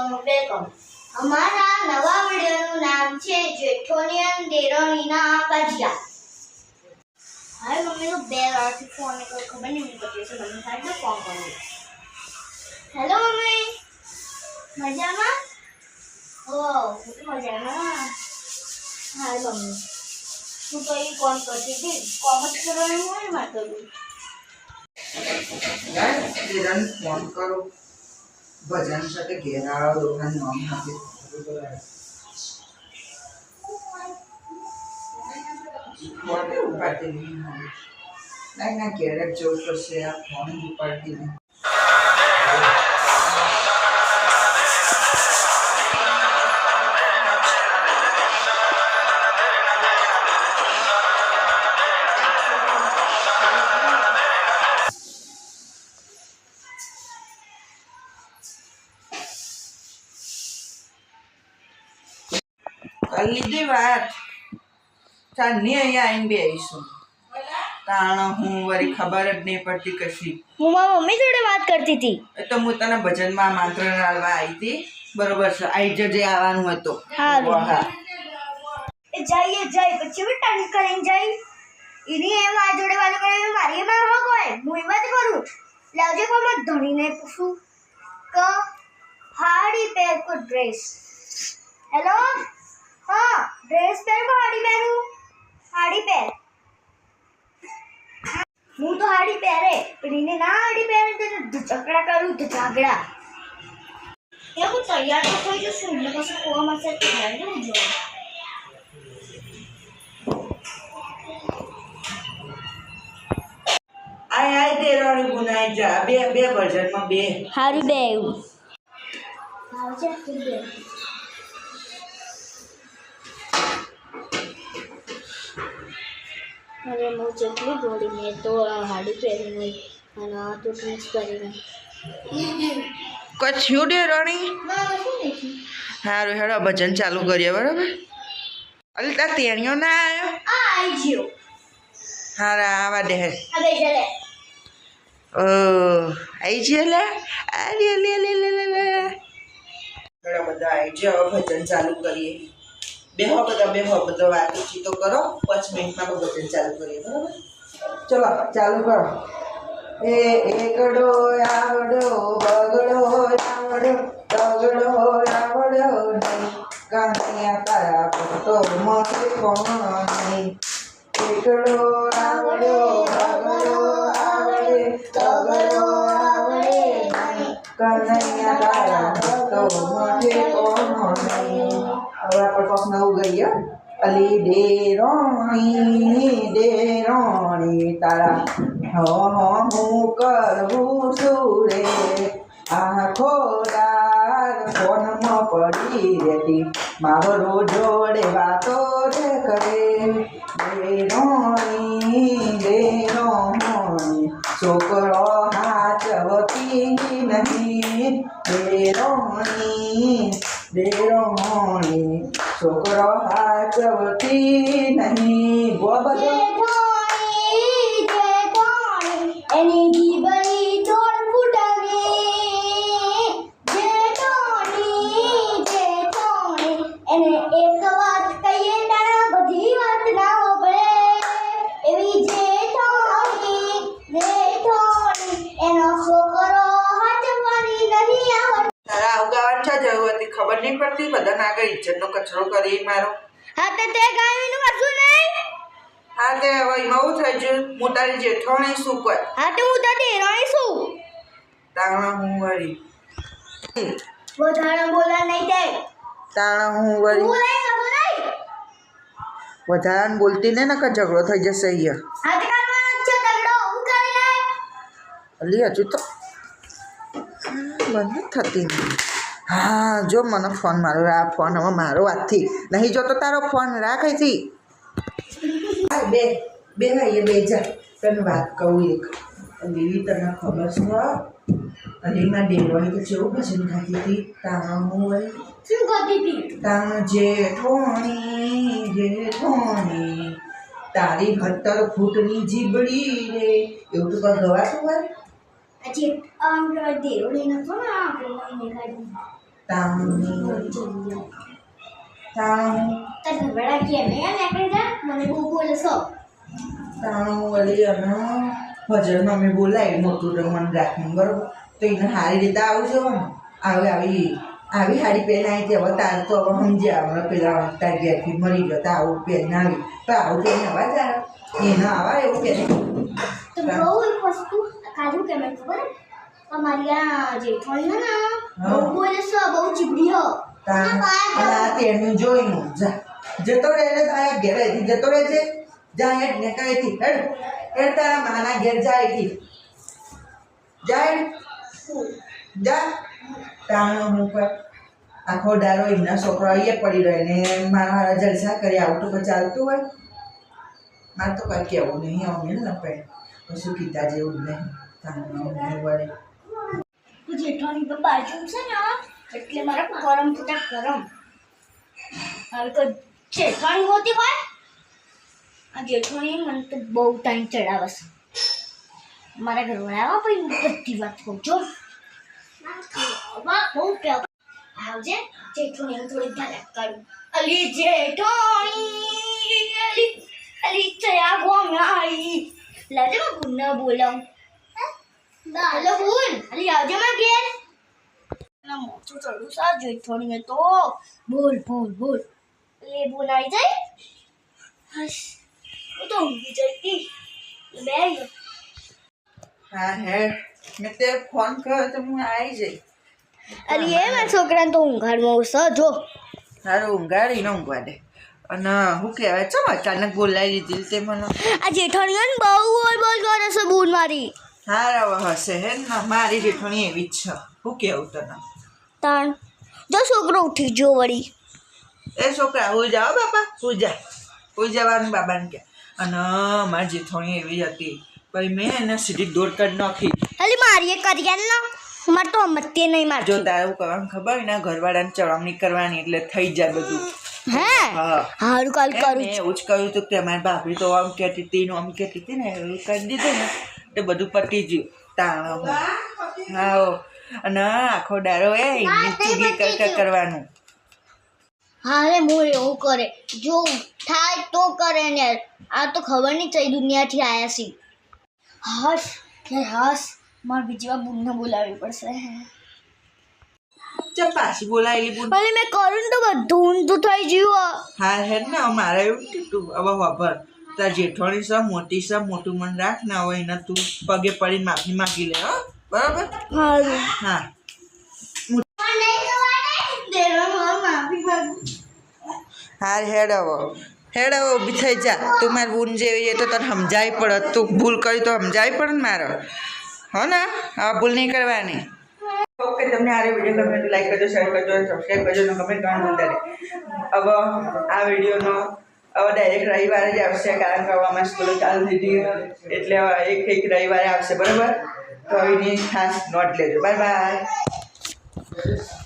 Welcome અમારા નવા વિડીયોનું નામ છે જેઠોનિયન દેરોનીના કજિયા હવે મમ્મી તો બે વારથી ફોન કર્યો ખબર નહીં મને પતી છે. મમ્મી સાથે ફોન કરો હેલો મમ્મી. મજામાં? ઓ હું તો મજામાં. હા મમ્મી. હું તો એ ફોન કરતી હતી. કોમર્સ કરવાનું હોય ને મારે તો. ફોન કરો. ભજન સાથે ઘેરાળો દોકાન નામ નથી? ફોન ઉપાડતી નહીં? ના ક્યારેક જવું પડશે, આ ફોન ઉપાડતી નહીં. લીધી વાત ચાંદની અહીંયા આવીને બેસીશું તાણ હું વરી ખબર જ નહીં પડતી કશી. હું મારા મમ્મી જોડે વાત કરતી હતી. એ તો હું તને ભજનમાં માત્ર આલવા આવી હતી. બરોબર છે આઈ જજે આવવાનું હતું. હા હા એ જઈએ જઈ પછી હું ટર્ન કરીને જઈ એની એ મારા જોડે વાત કરે મારી એમાં હક હોય હું એમાં જ કરું. લાવજે કોઈ મારા ધણીને પૂછું. કે હાડી પહેર કો ડ્રેસ હેલો હા ડ્રેસ પહેર કો હાડી પહેરું હાડી પહેર હું તો હાડી પહેરે પણ એને ના હાડી પહેરે તો ઝઘડા કરું તો ઝઘડા એ હું તૈયાર તો થઈ જશું એટલે પછી કોવા મળશે તૈયાર નહીં જોવા આય આય તે રાણી ગુનાઈ જા બે બે ભજનમાં બે હારું બે એવું આવજે તું બે અરે હું જેટલી મેં તો હાડી પહેરી પહેરીને અને આ તો ડ્રેસ પહેરી કોઈ થયું ડે રણી? હારું હેડો ભજન ચાલુ કરીએ બરાબર? અલી તાર તેણીઓ ના આવ્યો આ આઈ ગયો હારા આવા દે. ઓ આવી છે લે? આ લે લે લે લે લે લે. ઘણા બધા આવી છે હવે ભજન ચાલુ કરીએ. બેહો બધા બેહો, બધા વાતચીતો કરો, પાંચ મિનિટમાં ભજન ચાલુ કરીએ, બરાબર? ચલો, ચાલુ કરો. એ એકડો આવડો બગડો આવડો તગડો આવડો કાંતિયા તારા તો મળે કોણ નહીં. એકડો આવડો બગડો આવડે તગડો આવડે કનૈયા તારા ભક્તો મળે કોણ નહીં. હવે આપણે કોક નવું ગઈએ? અલી ડેરોણી ડેરોણી તારા હો હો કરવું છું રે. આખો દાર ફોનમાં પડી રહેતી. મારો જોડે વાતો રે કરે. ડેરોણી ડેરોણી છોકરો હાચવતી નહીં. ડેરોણી ડેરોણી છોકરો હાચવતી નહીં. ગો બધો એની જીભની ચોળ ફૂટણી જેઠાણી જેઠાણી એને એક વાત કહીએ તારા બધી વાત ના હોબળે એવી જેઠાણી જેઠાણી એનો છોકરો હાચવવાની નહીં આવડતી તારા અવગાવાની છે જરૂર હતી ખબર નહીં પડતી? બધાને આગળ ઇજ્જતનો કચરો કરી મારો. હા તે તે ગાયનું કશું નહીં હા તે હવે એમાં હું થઈ ગયું. હું તારી જેઠાણી શું કર હા તે હું તારી દેરાણી શું તાણા હું વળી. વધારે બોલા નહીં તે. તાણા હું વળી. બોલાય ખબર નહીં. વધારાને બોલતી ને નકર ઝઘડો થઈ જશે અહીંયા. હા તે જ છે ઝઘડો. હું કરી નાય અલી હજુ તો બંધ થતી નહીં હા જો મને ફોન મારો આ ફોન હવે મારો હાથથી. નહીં જોતો તારો ફોન અહીંથી. હા, બે બે ભાઈએ બે જા. તને વાત કહું એક. દેવી તને ખબર છે અલીમાં ડેરવાની તો જેવું ભજન ખાતી હતી? તાણ હું શું કરતી હતી? તાણ જેઠોણી જેઠોણી તારી સત્તર ફૂટની જીબડી રે. એવું તો ગવાતું હોય? હજી આમ તો દેરોડી નતો ને આપણે લઈને તાણું વળી અને ભજન અમે બોલાવી મોટું રમણ રાખીને બરોબર તો એને સારી રીતે આવજો જવાનું આવે આવી આવી સાડી પેન આવી હવે તાર તો હવે સમજ્યા હવે પેલા તાર ઘેરથી મરી ગયો તો આવું પહેરીને આવી તો આવું પેન આવા તાર એનો આવા એવું પેન તો બહુ કે ખબર? હે? અમારી આ જેઠાણી હે ને હા. બહુ બોલે છો બહુ ચીબડી હો. આ તેનું જોઈનું જા. જતો રહે તારા ઘેર જતો રહે છે. જા હેડ ને કઈથી હેડ હેડ તારા માના ઘેર જાય થી. જાય જા. તાણો હું પર આખો ડારો એમના છોકરો અહીંયા પડી રહે ને મારા હારા જલસા કરી આવું તો ચાલતું હોય. મારે તો કંઈ કહેવું નહીં આવું ને પણ કશું કીધા જેવું નહીં. તાણો વળે જેઠાણી તો બાજુ છે ને એટલે મારા ગરમ થતા ગરમ. હવે તો જેઠાણી હોતી હોય, આ જેઠાણી મને તો બહુ ટાઈમ ચડાવે છે મારા ઘરવાળા પછી હું બધી વાત કહું છું બહુ આવજે જેઠાણી હું થોડી ભલાક કરું. અલી જેઠાણી, અલી અલી, ચયા ગોંગાઈ લાજે મેં ન બોલાવું? હેલો બોલ અલી આવજો માં ઘેર. ના મોટું ચડું સા જેઠાણી તો. બોલ બોલ બોલ એ બોલ આવી જાય? હશ હું તો ઊંઘી જતી. બે હા હે. મેં તે ફોન કર્યો તો હું આવી જઈ. અલી એ મારા છોકરાને તો ઊંઘાડમાં ઉસ જો. સારું ઊંઘાડીને ઊંઘવા દે અને શું કહેવાય ચમ અચાનક બોલાવી દીધી તે મને? આ જેઠાણીઓ ને બહુ બોલ બોલ કરે છે બોલ મારી. હારા હશે હે ને? મારી જેઠાણી એવી જ છે. હું કેવું તને? તાણ જો છોકરો ઉઠી જો વળી. એ છોકરા હું જાઓ બાપા? હું જા. હું જવાનું બાબાને કે. અને મારી જેઠાણી એવી હતી. પછી મેં એને સીધી દૂર કરી નાખી. ખાલી મારી એ કરી ને. મારે તો મત્તે નહીં જો તારે એવું કરવાનું ખબર ને ઘરવાળાને ચડવણી કરવાની એટલે થઈ જાય બધું. હે? હા. હારું કાલ કરું એવું જ કહ્યું હતું કે મારી ભાભી તો આમ કહેતી હતી આમ કહેતી હતી ને એવું કરી દીધું ને. એટલે બધું પતી ગયું. તાણો. હાઓ. અને આખો દારો એ ચૂગલી કર કર કરવાનું. હારે મોર એવું કરે. જો થાય તો કરે ને. આ તો ખબર નહીં થઈ દુનિયાથી આયા છે હસ કે હસ. મારે બીજી વાર બુનને બોલાવવી પડશે. ચલ પાછી બોલાયેલી બુન. ભલે મેં કરું ને તો બધું ઊંધું થઈ ગયું. હા હે ને મારે એવું કીધું. હવે વાપર તાર જેઠવાણી છે મોટી છે મોટું મન રાખ ને હોય એના તું પગે પડીને માફી માગી લે હો. બરાબર? હા હાર. હેડ આવો હેડ આવો ઊભી થઈ જા. તું મારી બૂન જેવી છે તો તને સમજાવી પડે તું ભૂલ કરી તો સમજાવી પડે ને મારો. હો ને? આ ભૂલ નહીં કરવાની. ઓકે તમને આ વીડિયો ગમે તો લાઈક કરજો શેર કરજો સબસ્ક્રાઈબ કરજો અને કમેન્ટ કરવાનું હવે આ વિડીયોનો હવે ડાયરેક્ટ રવિવારે જ આવશે કારણ કે હવે અમારી સ્કૂલો ચાલુ થઈ ગઈ એટલે એક એક રવિવારે આવશે, બરાબર? તો એની ખાસ નોટ લેજો. Bye bye